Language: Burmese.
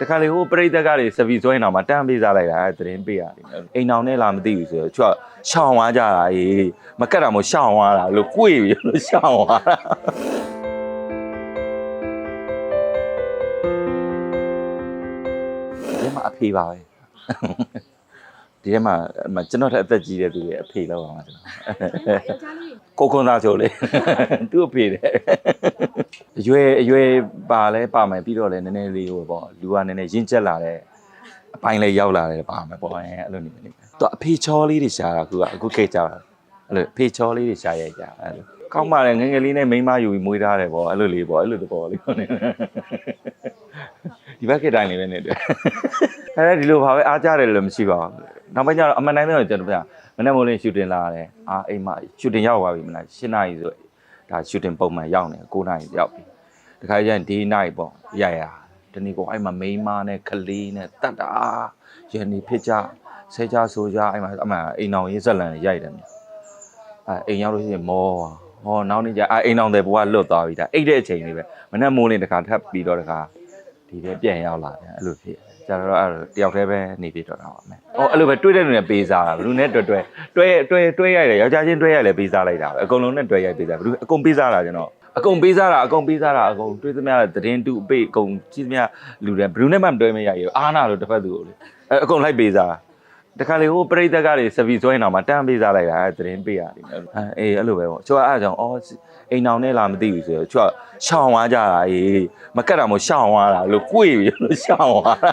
တခါလေဟိုပရိသတ်ကတွေစပီဆွဲနေတာမှာတန်းပေးစားလိုက်တာအဲသတင်းပေးရတယ်အိမ်အောင်နဲ့လာမသိဘူးဆိုတော့ချွတ်ရှောင်သွားကြတာအေးမကတ်တာမို့ရှောင်သွားတာလို့ကိုွေပြီလို့ရှောင်သွားတာဒီမှာအဖေပါပဲဒီထဲမှာအမကျွန်တော်ထက်အသက်ကြီးတဲ့သူတွေအဖေလောက်အောင်ကျွန်တော်ကိုခွန်သားချိုလေသူ့အဖေတယ် အရွယ်အရွယ်ပါလဲပါမယ်ပြီးတော့လဲနည်းနည်းလေးဟိုပေါ့လူကနည်းနည်းရင့်ကျက်လာတဲ့အပိုင်းလေးရောက်လာတယ်ပါမယ်ပေါ့အဲအဲ့လိုနေနေသူအဖေချောလေးတွေရှာတာအခုကအခုခေတ်ကြတာအဲ့လိုအဖေချောလေးတွေရှာရိုက်ကြအဲ့လိုကောင်းပါလေငယ်ငယ်လေးနဲ့မိန်းမယူပြီးမွေးထားတယ်ပေါ့အဲ့လိုလေးပေါ့အဲ့လိုတဘောလေးပေါ့နေဒီဘက်ခေတ်တိုင်းလေးပဲနေတယ်အဲ့ဒါဒီလိုပါပဲအားကြတယ်လို့မရှိပါဘူးနောက်ပိုင်းကျတော့အမှန်တိုင်းတော့ကျွန်တော်ပြမနေ့မိုးလင်းရှူတင်လာတယ်အာအိမ်မှာရှူတင်ရောက်သွားပြီမလား၈နာရီဆိုဒါရှူတင်ပုံမှန်ရောက်နေ9နာရီရောက်ပြီ တခါကျရင်ဒီနာရီပေါ့ရရတနေ့ကိုအဲ့မှာမိန်းမနဲ့ကလေးနဲ့တတ်တာရန်နေဖြစ်ကြဆဲကြဆိုကြအဲ့မှာအမှအိမ်အောင်ရေးဆက်လန်ရိုက်တယ်မြအဲအိမ်ရောက်လို့ရှိရင်မောဟောနောက်နေ့ကျအဲအိမ်အောင်တဲ့ဘဝလွတ်သွားပြီဒါအိတ်တဲ့အချိန်လေးပဲမနေ့မိုးလင်းတခါထပ်ပြီးတော့တခါဒီထဲပြန်ရောက်လာတယ်အဲ့လိုဖြစ်ကျတော့အဲ့လိုတယောက်တည်းပဲနေပြတော့တာပါမယ်။အော်အဲ့လိုပဲတွေ့တဲ့လူနဲ့ပေးစားတာဘယ်သူနဲ့တွေ့တွေ့တွေ့တွေ့တွေ့ရတယ်ယောက်ျားချင်းတွေ့ရလဲပေးစားလိုက်တာပဲအကုန်လုံးနဲ့တွေ့ရိုက်ပေးစားဘယ်သူအကုန်ပေးစားတာကျွန်တော် အကုန်ပေးစားတာအကုန်ပေးစားတာအကုန်တွေ့သမျှသတင်းတူအပိတ်အကုန်ကြည့်သမျှလူတွေဘယ်သူနဲ့မှမတွေ့မရရအားနာလို့တစ်ဖက်သူကိုလေအဲ့အကုန်လိုက်ပေးစားတခါလေဟိုပရိသတ်ကတွေစပီဆွဲနေတာမှာတန်းပေးစားလိုက်တာအဲသတင်းပေးရတယ်အဲအေးအဲ့လိုပဲပေါ့ချိုးအားကြောင့်အော်အိမ်အောင်နဲ့လာမသိဘူးဆိုတော့ချိုးရှောင်သွားကြတာအေးမကတ်တာမို့ရှောင်သွားတာလို့ကိုွေပြီလို့ရှောင်သွားတာ